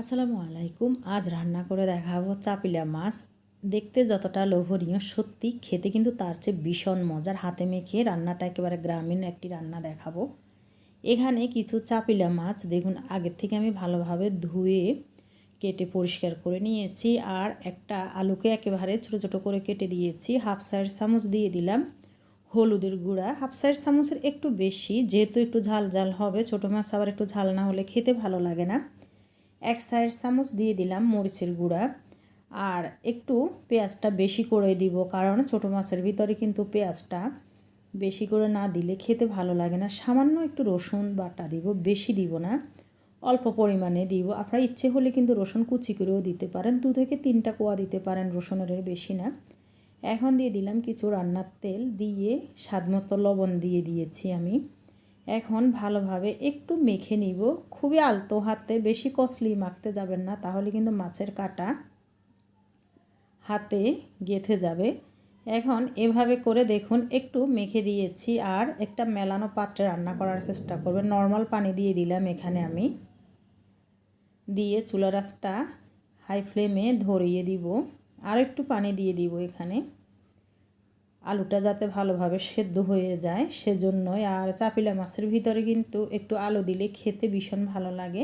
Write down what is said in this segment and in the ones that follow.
আসসালামু আলাইকুম। আজ রান্না করে দেখাবো চাপিলা মাছ। দেখতে যতটা লোভনীয়, সত্যি খেতে কিন্তু তার চেয়ে ভীষণ মজার। হাতে মেখে রান্নাটা একেবারে গ্রামীণ একটি রান্না দেখাবো। এখানে কিছু চাপিলা মাছ, দেখুন, আগের থেকে আমি ভালোভাবে ধুয়ে কেটে পরিষ্কার করে নিয়েছি আর একটা আলুকে একেবারে ছোটো ছোটো করে কেটে দিয়েছি। হাফ সাইড চামচ দিয়ে দিলাম হলুদের গুঁড়া। হাফ সাইড চামচের একটু বেশি, যেহেতু একটু ঝাল ঝাল হবে, ছোটো মাছ আবার একটু ঝাল না হলে খেতে ভালো লাগে না। এক সাইড চামচ দিয়ে দিলাম মরিচের গুঁড়া। আর একটু পেঁয়াজটা বেশি করে দিব, কারণ ছোটো মাছের ভিতরে কিন্তু পেঁয়াজটা বেশি করে না দিলে খেতে ভালো লাগে না। সামান্য একটু রসুন বাটা দিব, বেশি দিব না, অল্প পরিমাণে দিব। আপনার ইচ্ছে হলে কিন্তু রসুন কুচি করেও দিতে পারেন, দু থেকে তিনটা কোয়া দিতে পারেন রসুনের বেশি না। এখন দিয়ে দিলাম কিছু রান্নার তেল, দিয়ে স্বাদমতো লবণ দিয়ে দিয়েছি আমি। এখন ভালোভাবে একটু মেখে নিব। খুবই আলতো হাতে, বেশি কসলি মাখতে যাবেন না, তাহলে কিন্তু মাছের কাটা হাতে গেথে যাবে। এখন এভাবে করে দেখুন, একটু মেখে দিয়েছি আর একটা মেলানো পাত্রে রান্না করার চেষ্টা করবে নর্মাল পানি দিয়ে দিলাম এখানে আমি। দিয়ে চুলা রাসটা হাই ফ্লেমে ধরিয়ে দিব। আর একটু পানি দিয়ে দিব এখানে। আলুটা যাতে ভালোভাবে সেদ্ধ হয়ে যায়, সেজন্যই। আর চাপিলা মাছের ভিতরে কিন্তু একটু আলু দিলে খেতে ভীষণ ভালো লাগে।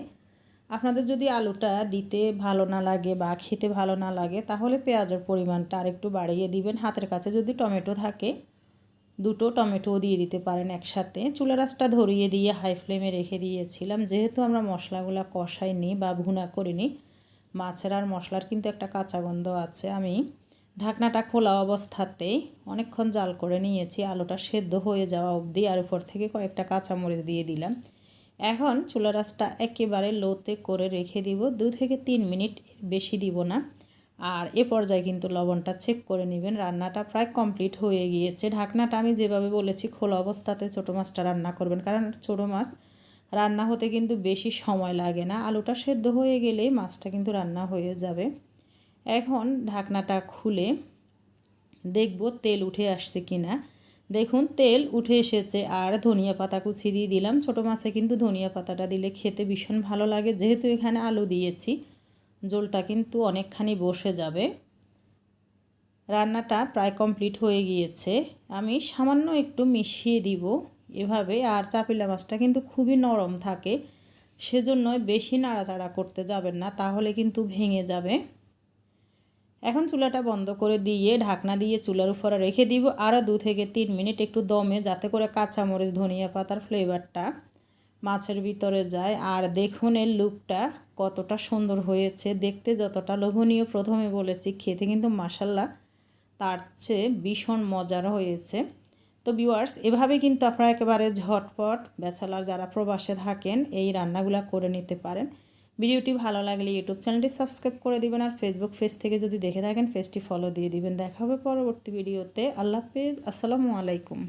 আপনাদের যদি আলুটা দিতে ভালো না লাগে বা খেতে ভালো না লাগে, তাহলে পেঁয়াজের পরিমাণটা আর একটু বাড়িয়ে দিবেন। হাতের কাছে যদি টমেটো থাকে, দুটো টমেটোও দিয়ে দিতে পারেন একসাথে। চুলা রাসটা ধরিয়ে দিয়ে হাই ফ্লেমে রেখে দিয়েছিলাম। যেহেতু আমরা মশলাগুলো কষাইনি বা ভুনা করিনি, মাছের আর মশলার কিন্তু একটা কাঁচা গন্ধ আছে। আমি ঢাকনাটা খোলা অবস্থাতেই অনেকক্ষণ জাল করে নিয়েছি, আলুটা সেদ্ধ হয়ে যাওয়া অবধি, আর উপর থেকে কয়েকটা কাঁচামরিচ দিয়ে দিলাম। এখন চুলা রাসটা একেবারে লোতে করে রেখে দিব, দু থেকে তিন মিনিট বেশি দিব না। আর এ পর্যায়ে কিন্তু লবণটা চেক করে নেবেন, রান্নাটা প্রায় কমপ্লিট হয়ে গিয়েছে। ঢাকনাটা আমি যেভাবে বলেছি, খোলা অবস্থাতে ছোটো মাছটা রান্না করবেন, কারণ ছোটো মাছ রান্না হতে কিন্তু বেশি সময় লাগে না। আলুটা সেদ্ধ হয়ে গেলেই মাছটা কিন্তু রান্না হয়ে যাবে। এখন ঢাকনাটা খুলে দেখব তেল উঠে আসছে কি না দেখুন, তেল উঠে এসেছে আর ধনিয়া পাতা কুচি দিয়ে দিলাম। ছোটো মাছে কিন্তু ধনিয়া পাতাটা দিলে খেতে ভীষণ ভালো লাগে। যেহেতু এখানে আলু দিয়েছি জোলটা কিন্তু অনেকখানি বসে যাবে। রান্নাটা প্রায় কমপ্লিট হয়ে গিয়েছে। আমি সামান্য একটু মিশিয়ে দিব এভাবে। আর চাপিলা মাছটা কিন্তু খুবই নরম থাকে সেজন্য বেশি নাড়াচাড়া করতে যাবেন না, তাহলে কিন্তু ভেঙে যাবে। এখন চুলাটা বন্ধ করে দিয়ে ঢাকনা দিয়ে চুলার উপরে রেখে দিব। আরও দু থেকে তিন মিনিট একটু দমে, যাতে করে কাঁচামরিচ, ধনিয়া পাতার ফ্লেভারটা মাছের ভিতরে যায়। আর দেখুন এর লুকটা কতটা সুন্দর হয়েছে। দেখতে যতটা লোভনীয় প্রথমে বলেছি, খেতে কিন্তু মাসাল্লা তার চেয়ে ভীষণ মজার হয়েছে। তো ভিউয়ার্স এভাবে কিন্তু আপনারা একেবারে ঝটপট ব্যাচেলার যারা প্রবাসে থাকেন, এই রান্নাগুলো করে নিতে পারেন। ভিডিওটি ভালো লাগলে ইউটিউব চ্যানেলটি সাবস্ক্রাইব করে দেবেন আর ফেসবুক পেজ থেকে যদি দেখে থাকেন পেজটি ফলো দিয়ে দিবেন। দেখা হবে পরবর্তী ভিডিওতে। আল্লাহ হাফেজ। আসসালামু আলাইকুম।